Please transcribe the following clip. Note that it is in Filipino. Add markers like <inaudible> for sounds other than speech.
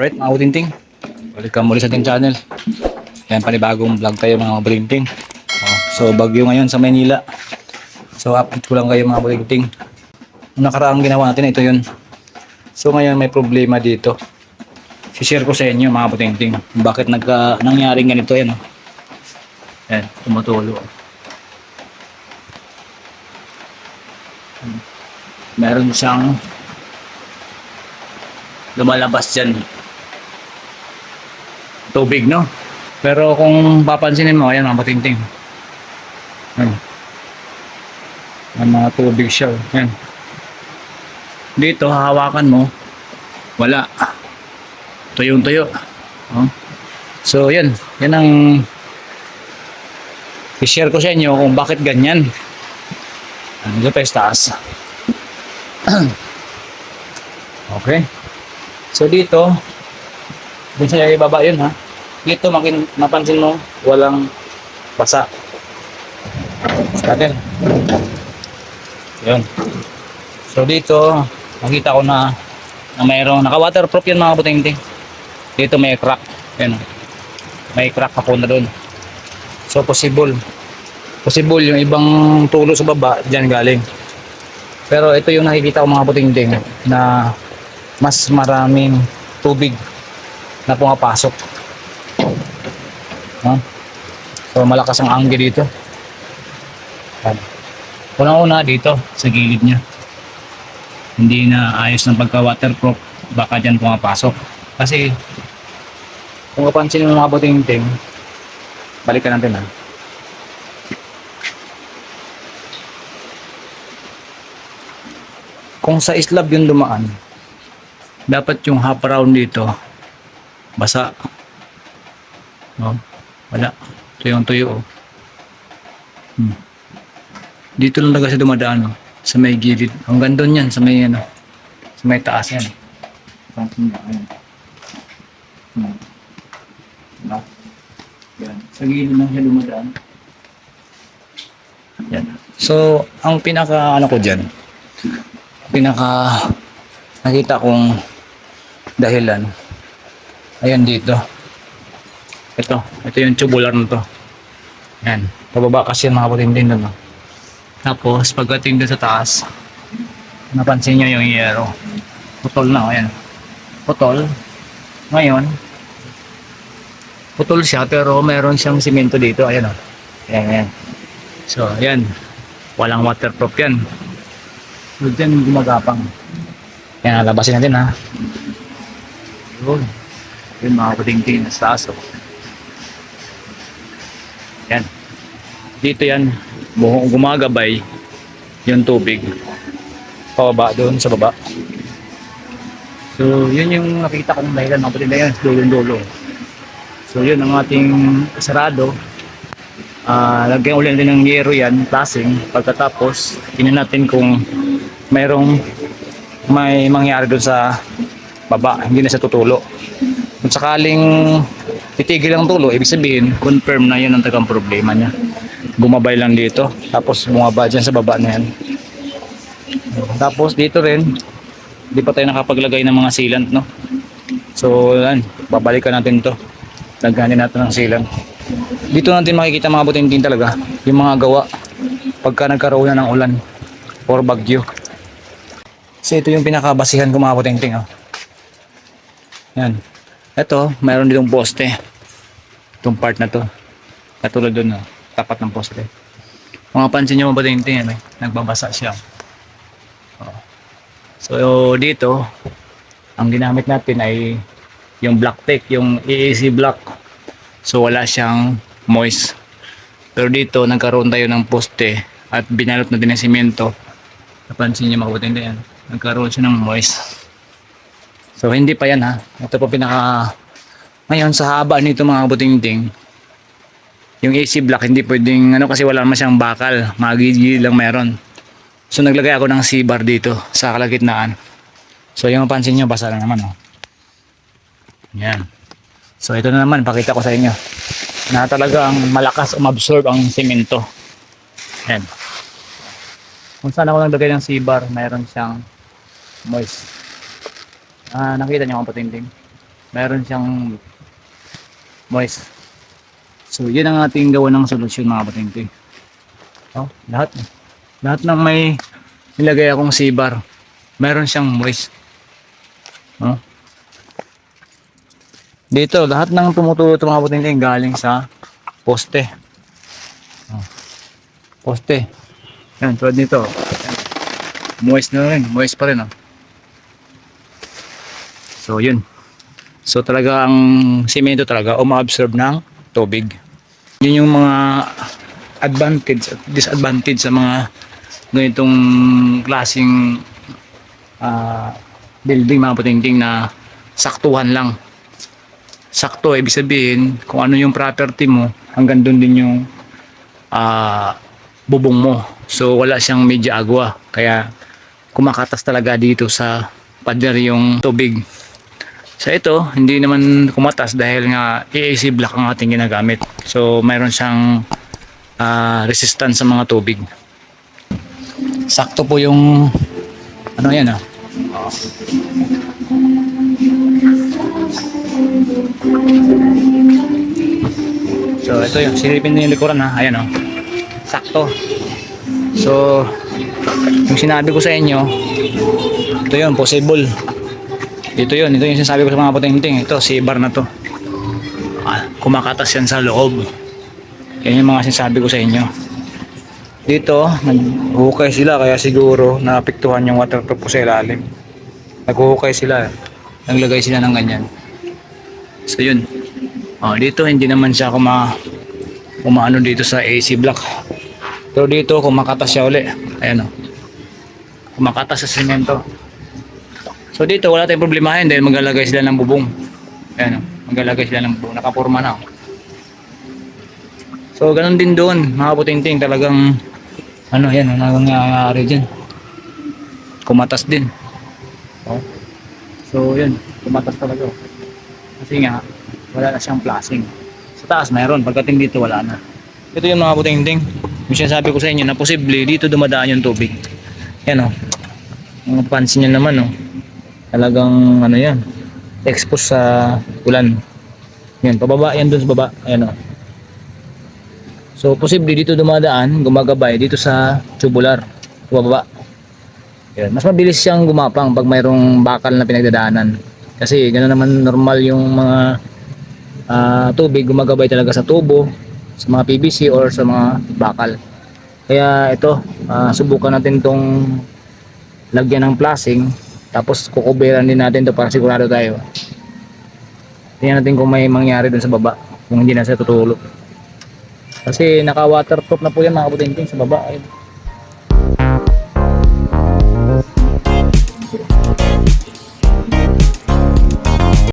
Alright mga butinting, welcome muli sa ating channel. Yan panibagong vlog tayo mga butinting. Oh, so bagyo ngayon sa Maynila. So update ko lang kayo mga butinting. Ang nakaraang ginawa natin ito yun. So ngayon may problema dito. Si-share ko sa inyo mga butinting. Bakit nagka, nangyaring ganito yan. Oh. Yan, tumutulo. Meron siyang lumalabas dyan tubig, no? Pero kung papansinin mo, ayan mga patinting. Ayan. May mga tubig siya. oh. Ayan. Dito, hahawakan mo, wala. Tuyong-tuyo. Oh. So, yan. Yan ang i-share ko sa inyo kung bakit ganyan. Ano sa taas. <clears throat> okay. So, dito, dun sa ibaba yun ha. Dito makin mapansin mo walang basa. Sa atin. Yun. So dito nakita ko na na mayroong naka waterproof yan mga butingting. Dito may crack. Yan. May crack ako na doon. So possible. Possible yung ibang tulo sa baba diyan galing. Pero ito yung nakikita ko mga butingting na mas maraming tubig na pumapasok. No? So malakas ang angge dito. Unang-una dito sa gilid niya. Hindi na ayos ng pagka-waterproof. Baka dyan pumapasok. Kasi kung kapansin mo mga buting-ting, balikan natin ha. Kung sa islab yung dumaan, dapat yung half round dito basa. No? Wala. Tuyong tuyo. Oh. Hmm. Dito lang talaga siya dumadaan oh, sa may gilid. Hanggang doon yan sa may ano, sa may taas yan. Pansin niya, ayun. Hmm. Yan. Sa gilid lang siya dumadaan. Yan. So, ang pinaka ano ko diyan, pinaka nakita kong dahilan Ayan dito. Ito. Ito yung tubular na to. Yan. Pababa kasi yung mga putindin doon. No? Tapos, pagdating doon sa taas, napansin nyo yung yero. Putol na. Ayan. Putol. Ngayon, putol siya pero meron siyang simento dito. Ayan o. Ayan, ayan. So, ayan. Walang waterproof yan. So, dyan gumagapang. Yan, labasin natin ha. Yun yung mga patingting sa taas. Oh. Yan. Dito yan, buhong gumagabay yung tubig. Pababa doon sa baba. So, yun yung nakita kong dahilan mga patingting yan, dulong-dulo. So, yun ang ating sarado. Ah, lagyan ulit natin ng yero yan, plasing. Pagkatapos, tingnan natin kung mayroong may mangyari doon sa baba, hindi na sa tutulo. Kung sakaling titigil ang tulo, ibig sabihin, confirm na yun ang tagang problema niya. Bumabay lang dito, tapos bumaba dyan sa baba na yan. Tapos dito rin, hindi pa tayo nakapaglagay ng mga sealant, no? So, yan, babalikan natin to. Laghanin natin ng sealant. Dito natin makikita mga butintin talaga, yung mga gawa pagka nagkaroon na ng ulan or bagyo. So, ito yung pinakabasihan ko mga butinting, oh. Yan. Ito, mayroon ditong poste. Itong part na to. Katulad doon, tapat ng poste. Kung mapansin nyo tingin, eh? nagbabasa siya. Oh. So, dito, ang ginamit natin ay yung black tape, yung EAC block. So, wala siyang moist. Pero dito, nagkaroon tayo ng poste at binalot natin ng simento. Napansin nyo mga kapatid yan. Nagkaroon siya ng moist. So hindi pa yan ha. Ito po pinaka ngayon sa haba nito mga butingting. Yung AC block hindi pwedeng ano kasi wala naman siyang bakal. Magigil lang meron. So naglagay ako ng C-bar dito sa kalagitnaan. So yung mapansin nyo basa lang naman oh. Yan. So ito na naman pakita ko sa inyo na talagang malakas umabsorb ang simento. Yan. Kung saan ako naglagay ng C-bar, mayroon siyang moist. Ah, nakita niyo ang patinting. meron siyang moist. So, yun ang ating gawa ng solusyon mga kabutingting. Oh, lahat. Lahat ng may nilagay akong sibar, meron siyang moist. Oh. Dito, lahat ng tumutulo ito mga kabutingting galing sa poste. Oh. Poste. Yan, tulad nito. Moist na rin. Moist pa rin. Oh. So, yun. So, talaga ang simento talaga uma-absorb ng tubig. Yun yung mga advantage at disadvantage sa mga ganitong klaseng ah, building mga putingting na saktuhan lang. Sakto, ibig sabihin, kung ano yung property mo, hanggang doon din yung ah, bubong mo. So, wala siyang medya agwa. Kaya, kumakatas talaga dito sa pader yung tubig. Sa ito, hindi naman kumatas dahil nga AAC block ang ating ginagamit. So, mayroon siyang ah, resistance sa mga tubig. Sakto po yung ano yan ah. So, ito yung silipin din yung likuran ha. Ayan oh. Sakto. So, yung sinabi ko sa inyo, ito yun, possible. Ito yun, ito yung sinasabi ko sa mga patingting. Ito, si bar na to. Ah, kumakatas yan sa loob. Yan yung mga sinasabi ko sa inyo. Dito, naghuhukay sila kaya siguro naapektuhan yung waterproof ko sa ilalim. Naghuhukay sila. Naglagay sila ng ganyan. So yun. Oh, dito hindi naman siya kuma umaano dito sa AC block. Pero dito kumakatas siya uli. Ayan oh. Kumakatas sa semento. So dito wala tayong problemahin dahil maglalagay sila ng bubong. Ayan o, maglalagay sila ng bubong. Nakapurma na. oh. So ganun din doon, mga putingting talagang ano yan, ano nangyayari dyan. Kumatas din. Oh. So yun, kumatas talaga. oh. Kasi nga, wala na siyang flashing. Sa taas mayroon, pagdating dito wala na. Ito yung mga putingting. Yung sinasabi ko sa inyo na posible dito dumadaan yung tubig. Yan o. Mga pansin nyo naman o. Talagang ano yan. Expose sa ulan. Yan, pababa yan dun sa baba. Ayan o. So, posible dito dumadaan, gumagabay dito sa tubular. Sa baba. Yan. Mas mabilis siyang gumapang pag mayroong bakal na pinagdadaanan. Kasi gano'n naman normal yung mga ah, tubig gumagabay talaga sa tubo, sa mga PVC or sa mga bakal. Kaya ito, ah, subukan natin tong lagyan ng flashing tapos kukuberan din natin to para sigurado tayo. Tingnan natin kung may mangyari dun sa baba kung hindi na siya tutulog. Kasi naka waterproof na po yan mga kabutingting sa baba. Ayun.